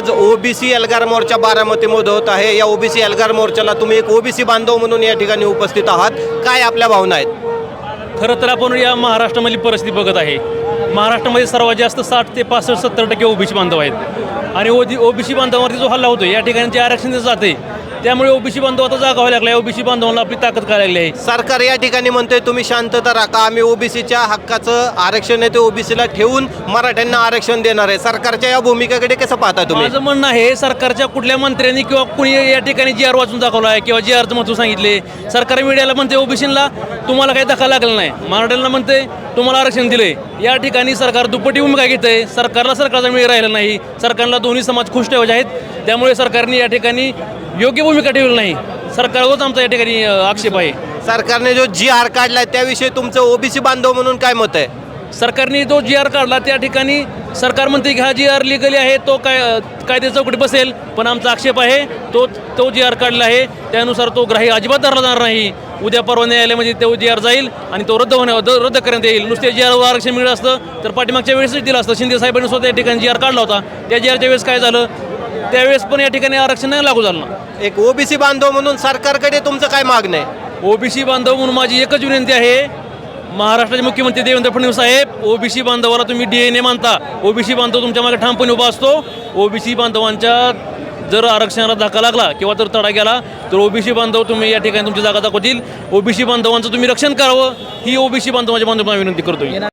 आज ओबीसी एल्गार मोर्चा बारामतीमध्ये होत आहे. या ओबीसी एल्गार मोर्चाला तुम्ही एक ओबीसी बांधव म्हणून या ठिकाणी उपस्थित आहात. काय आपल्या भावना आहेत? खरं तर आपण या महाराष्ट्रामधली परिस्थिती बघत आहे. महाराष्ट्रामध्ये सर्वात जास्त साठ ते पासष्ट सत्तर टक्के ओबीसी बांधव आहेत. आणि ओबी ओबीसी बांधवावरती जो हल्ला होतो या ठिकाणी जे आरक्षण दिलं जाते त्यामुळे ओबीसी बांधव आता जागा व्हायला लागला ओबीसी बांधवांना आपली ताकद करायला लागली आहे. सरकार या ठिकाणी म्हणतोय तुम्ही शांतता राखा आम्ही ओबीसीच्या हक्काचं आरक्षण आहे ते ओबीसीला ठेवून मराठ्यांना आरक्षण देणार आहे? सरकारच्या या भूमिकेकडे कसं पाहता तुम्ही? माझं म्हणणं आहे सरकारच्या कुठल्या मंत्र्यांनी किंवा कुणी या ठिकाणी जी आर वाचून दाखवला आहे किंवा जी आरचं महत्त्व सांगितले? सरकारी मीडियाला म्हणते ओबीसीला तुम्हाला काही धक्का लागला नाही. मराठ्यांना म्हणते तुम्हाला आरक्षण दिले या ठिकाणी सरकार दुप्पटी भूमिका घेत आहे सरकारला सरकारचा मिळ राहिला नाही. सरकारला दोन्ही समाज खुश ठेवायचे आहेत. त्यामुळे सरकारने या ठिकाणी योग्य भूमिका ठेवली नाही. सरकारवरच आमचा या ठिकाणी आक्षेप आहे. सरकारने जो जी आर काढलाय त्याविषयी तुमचं ओबीसी बांधव म्हणून काय मत आहे? सरकारने जो जी आर काढला त्या ठिकाणी सरकार म्हणते की हा जी आर लिगली आहे तो काय कायदे चौकटी बसेल. पण आमचा आक्षेप आहे तो तो जी आर काढला आहे त्यानुसार तो ग्राही अजिबात धरला जाणार नाही. उद्या परवा न्यायालयामध्ये तो जी आर जाईल आणि तो रद्द होण्या रद्द करण्यात येईल. नुसते जी आरवर आरक्षण मिळलं असतं तर पाठीमागच्या वेळेसच दिलं असतं. शिंदे साहेबांनी स्वतः या ठिकाणी जी आर काढला होता. त्या जी आरच्या वेळेस काय झालं? त्यावेळेस पण या ठिकाणी आरक्षण नाही लागू झालं. एक ओबीसी बांधव म्हणून सरकारकडे तुमचं काय मागणं आहे? ओबीसी बांधव म्हणून माझी एकच विनंती आहे महाराष्ट्राचे मुख्यमंत्री देवेंद्र फडणवीस साहेब ओबीसी बांधवाला तुम्ही डी एन ए मानता. ओबीसी बांधव तुमच्या मागे ठामपणे उभा असतो. ओबीसी बांधवांच्या जर आरक्षणाला धक्का लागला किंवा जर तडा गेला तर ओबीसी बांधव तुम्ही या ठिकाणी तुमची जागा दाखवतील. ओबीसी बांधवांचं तुम्ही रक्षण करावं. ही ओबीसी बांधवांच्या बांधवांना विनंती करतो